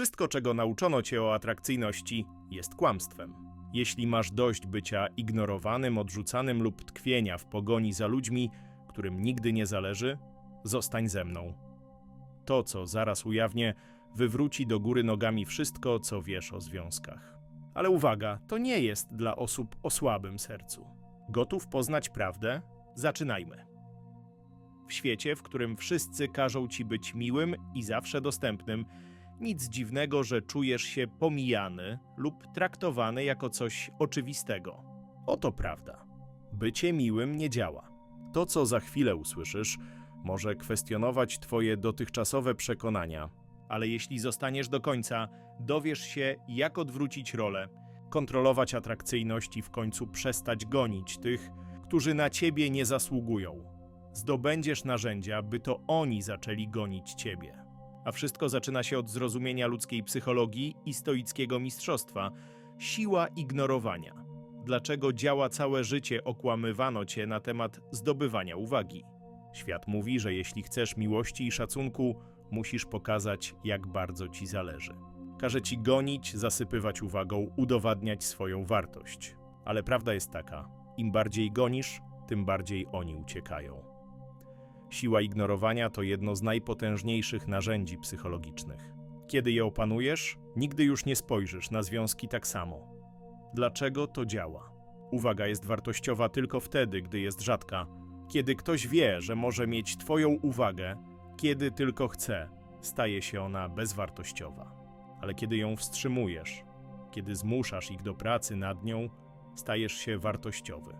Wszystko, czego nauczono cię o atrakcyjności, jest kłamstwem. Jeśli masz dość bycia ignorowanym, odrzucanym lub tkwienia w pogoni za ludźmi, którym nigdy nie zależy, zostań ze mną. To, co zaraz ujawnię, wywróci do góry nogami wszystko, co wiesz o związkach. Ale uwaga, to nie jest dla osób o słabym sercu. Gotów poznać prawdę? Zaczynajmy. W świecie, w którym wszyscy każą ci być miłym i zawsze dostępnym, nic dziwnego, że czujesz się pomijany lub traktowany jako coś oczywistego. Oto prawda. Bycie miłym nie działa. To, co za chwilę usłyszysz, może kwestionować Twoje dotychczasowe przekonania, ale jeśli zostaniesz do końca, dowiesz się, jak odwrócić rolę, kontrolować atrakcyjność i w końcu przestać gonić tych, którzy na Ciebie nie zasługują. Zdobędziesz narzędzia, by to oni zaczęli gonić Ciebie. A wszystko zaczyna się od zrozumienia ludzkiej psychologii i stoickiego mistrzostwa siła ignorowania. Dlaczego działa całe życie okłamywano cię na temat zdobywania uwagi? Świat mówi, że jeśli chcesz miłości i szacunku, musisz pokazać, jak bardzo ci zależy. Każe ci gonić, zasypywać uwagą, udowadniać swoją wartość. Ale prawda jest taka: im bardziej gonisz, tym bardziej oni uciekają. Siła ignorowania to jedno z najpotężniejszych narzędzi psychologicznych. Kiedy je opanujesz, nigdy już nie spojrzysz na związki tak samo. Dlaczego to działa? Uwaga jest wartościowa tylko wtedy, gdy jest rzadka. Kiedy ktoś wie, że może mieć Twoją uwagę, kiedy tylko chce, staje się ona bezwartościowa. Ale kiedy ją wstrzymujesz, kiedy zmuszasz ich do pracy nad nią, stajesz się wartościowy.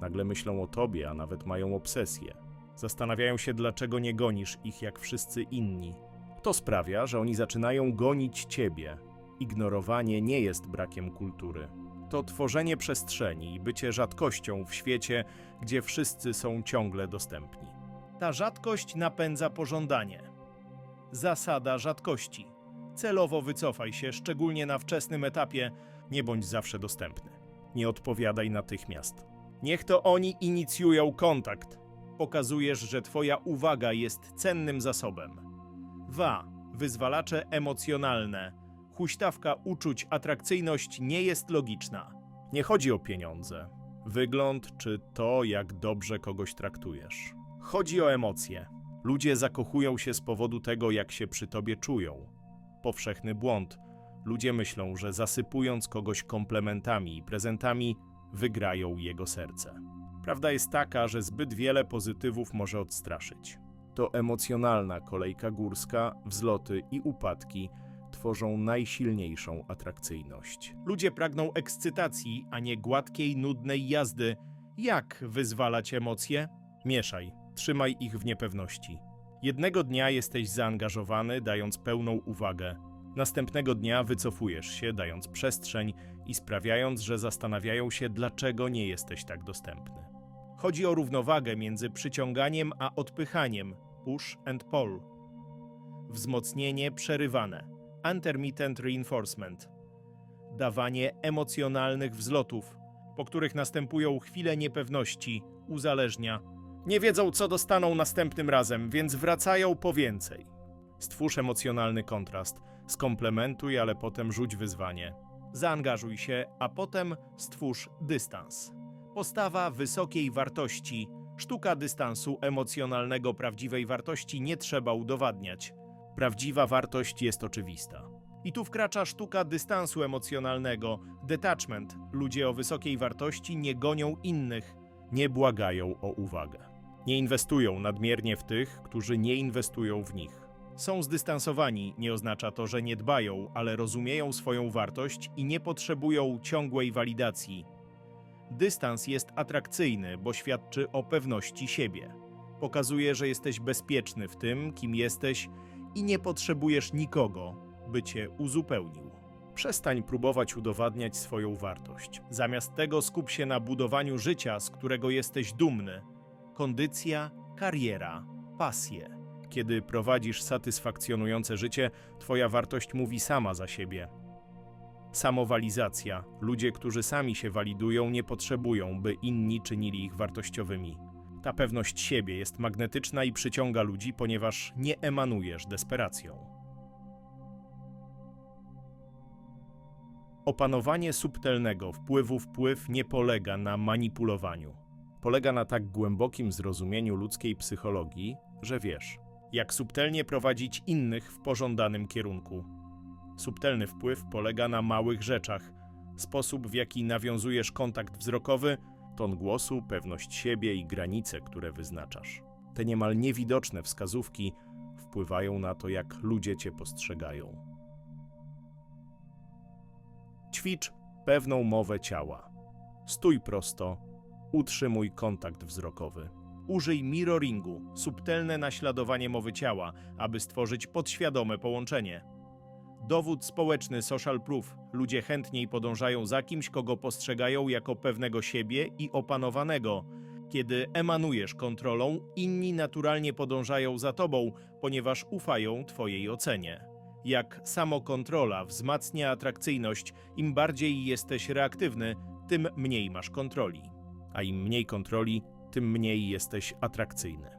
Nagle myślą o Tobie, a nawet mają obsesję. Zastanawiają się, dlaczego nie gonisz ich jak wszyscy inni. To sprawia, że oni zaczynają gonić ciebie. Ignorowanie nie jest brakiem kultury. To tworzenie przestrzeni i bycie rzadkością w świecie, gdzie wszyscy są ciągle dostępni. Ta rzadkość napędza pożądanie. Zasada rzadkości. Celowo wycofaj się, szczególnie na wczesnym etapie, nie bądź zawsze dostępny. Nie odpowiadaj natychmiast. Niech to oni inicjują kontakt. Pokazujesz, że Twoja uwaga jest cennym zasobem. Wa. Wyzwalacze emocjonalne. Huśtawka uczuć, atrakcyjność nie jest logiczna. Nie chodzi o pieniądze, wygląd czy to, jak dobrze kogoś traktujesz. Chodzi o emocje. Ludzie zakochują się z powodu tego, jak się przy tobie czują. Powszechny błąd. Ludzie myślą, że zasypując kogoś komplementami i prezentami, wygrają jego serce. Prawda jest taka, że zbyt wiele pozytywów może odstraszyć. To emocjonalna kolejka górska, wzloty i upadki tworzą najsilniejszą atrakcyjność. Ludzie pragną ekscytacji, a nie gładkiej, nudnej jazdy. Jak wyzwalać emocje? Mieszaj, trzymaj ich w niepewności. Jednego dnia jesteś zaangażowany, dając pełną uwagę. Następnego dnia wycofujesz się, dając przestrzeń i sprawiając, że zastanawiają się, dlaczego nie jesteś tak dostępny. Chodzi o równowagę między przyciąganiem a odpychaniem push and pull. Wzmocnienie przerywane intermittent reinforcement. Dawanie emocjonalnych wzlotów, po których następują chwile niepewności, uzależnia. Nie wiedzą, co dostaną następnym razem, więc wracają po więcej. Stwórz emocjonalny kontrast. Skomplementuj, ale potem rzuć wyzwanie. Zaangażuj się, a potem stwórz dystans. Postawa wysokiej wartości. Sztuka dystansu emocjonalnego prawdziwej wartości nie trzeba udowadniać. Prawdziwa wartość jest oczywista. I tu wkracza sztuka dystansu emocjonalnego, detachment. Ludzie o wysokiej wartości nie gonią innych, nie błagają o uwagę. Nie inwestują nadmiernie w tych, którzy nie inwestują w nich. Są zdystansowani, nie oznacza to, że nie dbają, ale rozumieją swoją wartość i nie potrzebują ciągłej walidacji. Dystans jest atrakcyjny, bo świadczy o pewności siebie. Pokazuje, że jesteś bezpieczny w tym, kim jesteś i nie potrzebujesz nikogo, by cię uzupełnił. Przestań próbować udowadniać swoją wartość. Zamiast tego skup się na budowaniu życia, z którego jesteś dumny. Kondycja, kariera, pasje. Kiedy prowadzisz satysfakcjonujące życie, twoja wartość mówi sama za siebie. Samowalizacja. Ludzie, którzy sami się walidują, nie potrzebują, by inni czynili ich wartościowymi. Ta pewność siebie jest magnetyczna i przyciąga ludzi, ponieważ nie emanujesz desperacją. Opanowanie subtelnego wpływu wpływ nie polega na manipulowaniu. Polega na tak głębokim zrozumieniu ludzkiej psychologii, że wiesz, jak subtelnie prowadzić innych w pożądanym kierunku. Subtelny wpływ polega na małych rzeczach. Sposób, w jaki nawiązujesz kontakt wzrokowy, ton głosu, pewność siebie i granice, które wyznaczasz. Te niemal niewidoczne wskazówki wpływają na to, jak ludzie cię postrzegają. Ćwicz pewną mowę ciała. Stój prosto, utrzymuj kontakt wzrokowy. Użyj mirroringu, subtelne naśladowanie mowy ciała, aby stworzyć podświadome połączenie. Dowód społeczny social proof. Ludzie chętniej podążają za kimś, kogo postrzegają jako pewnego siebie i opanowanego. Kiedy emanujesz kontrolą, inni naturalnie podążają za tobą, ponieważ ufają twojej ocenie. Jak samokontrola wzmacnia atrakcyjność, im bardziej jesteś reaktywny, tym mniej masz kontroli. A im mniej kontroli, tym mniej jesteś atrakcyjny.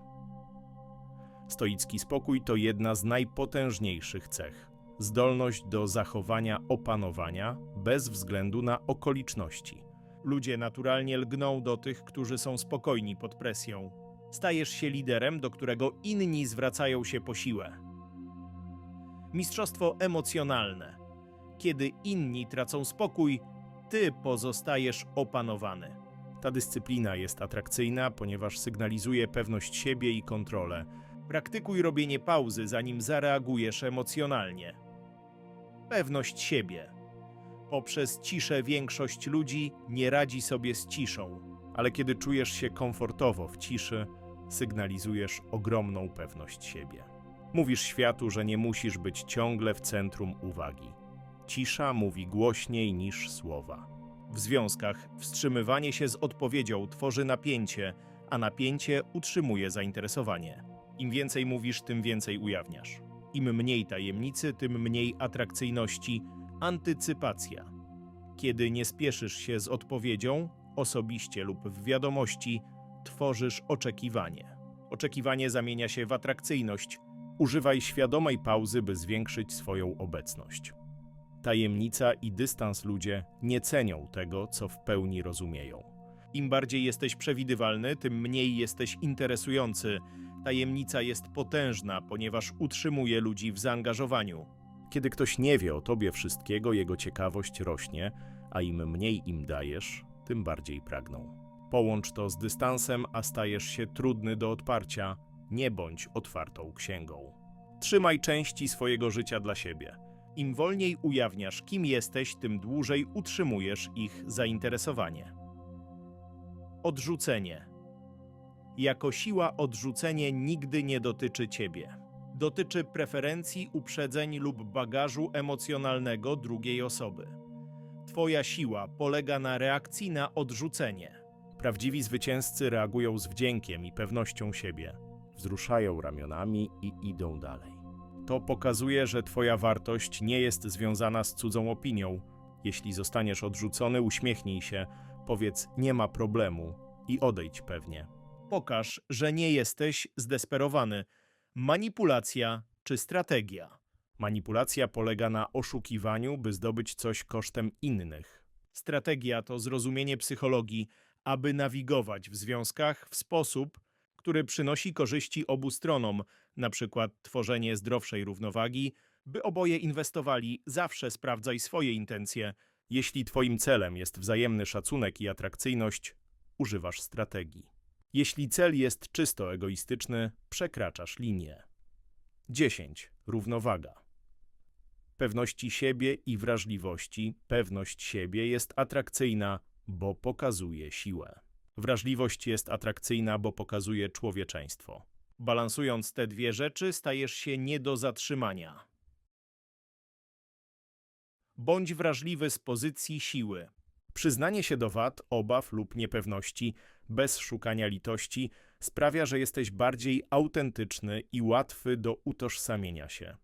Stoicki spokój to jedna z najpotężniejszych cech. Zdolność do zachowania opanowania bez względu na okoliczności. Ludzie naturalnie lgną do tych, którzy są spokojni pod presją. Stajesz się liderem, do którego inni zwracają się po siłę. Mistrzostwo emocjonalne. Kiedy inni tracą spokój, ty pozostajesz opanowany. Ta dyscyplina jest atrakcyjna, ponieważ sygnalizuje pewność siebie i kontrolę. Praktykuj robienie pauzy, zanim zareagujesz emocjonalnie. Pewność siebie. Poprzez ciszę większość ludzi nie radzi sobie z ciszą, ale kiedy czujesz się komfortowo w ciszy, sygnalizujesz ogromną pewność siebie. Mówisz światu, że nie musisz być ciągle w centrum uwagi. Cisza mówi głośniej niż słowa. W związkach wstrzymywanie się z odpowiedzią tworzy napięcie, a napięcie utrzymuje zainteresowanie. Im więcej mówisz, tym więcej ujawniasz. Im mniej tajemnicy, tym mniej atrakcyjności, antycypacja. Kiedy nie spieszysz się z odpowiedzią, osobiście lub w wiadomości, tworzysz oczekiwanie. Oczekiwanie zamienia się w atrakcyjność. Używaj świadomej pauzy, by zwiększyć swoją obecność. Tajemnica i dystans ludzie nie cenią tego, co w pełni rozumieją. Im bardziej jesteś przewidywalny, tym mniej jesteś interesujący. Tajemnica jest potężna, ponieważ utrzymuje ludzi w zaangażowaniu. Kiedy ktoś nie wie o tobie wszystkiego, jego ciekawość rośnie, a im mniej im dajesz, tym bardziej pragną. Połącz to z dystansem, a stajesz się trudny do odparcia. Nie bądź otwartą księgą. Trzymaj części swojego życia dla siebie. Im wolniej ujawniasz, kim jesteś, tym dłużej utrzymujesz ich zainteresowanie. Odrzucenie. Jako siła odrzucenie nigdy nie dotyczy ciebie. Dotyczy preferencji, uprzedzeń lub bagażu emocjonalnego drugiej osoby. Twoja siła polega na reakcji na odrzucenie. Prawdziwi zwycięzcy reagują z wdziękiem i pewnością siebie, wzruszają ramionami i idą dalej. To pokazuje, że Twoja wartość nie jest związana z cudzą opinią. Jeśli zostaniesz odrzucony, uśmiechnij się, powiedz nie ma problemu i odejdź pewnie. Pokaż, że nie jesteś zdesperowany. Manipulacja czy strategia? Manipulacja polega na oszukiwaniu, by zdobyć coś kosztem innych. Strategia to zrozumienie psychologii, aby nawigować w związkach w sposób, który przynosi korzyści obu stronom, przykład tworzenie zdrowszej równowagi, by oboje inwestowali, zawsze sprawdzaj swoje intencje. Jeśli twoim celem jest wzajemny szacunek i atrakcyjność, używasz strategii. Jeśli cel jest czysto egoistyczny, przekraczasz linię. 10. Równowaga. Pewności siebie i wrażliwości, pewność siebie jest atrakcyjna, bo pokazuje siłę. Wrażliwość jest atrakcyjna, bo pokazuje człowieczeństwo. Balansując te dwie rzeczy, stajesz się nie do zatrzymania. Bądź wrażliwy z pozycji siły. Przyznanie się do wad, obaw lub niepewności, bez szukania litości, sprawia, że jesteś bardziej autentyczny i łatwy do utożsamienia się.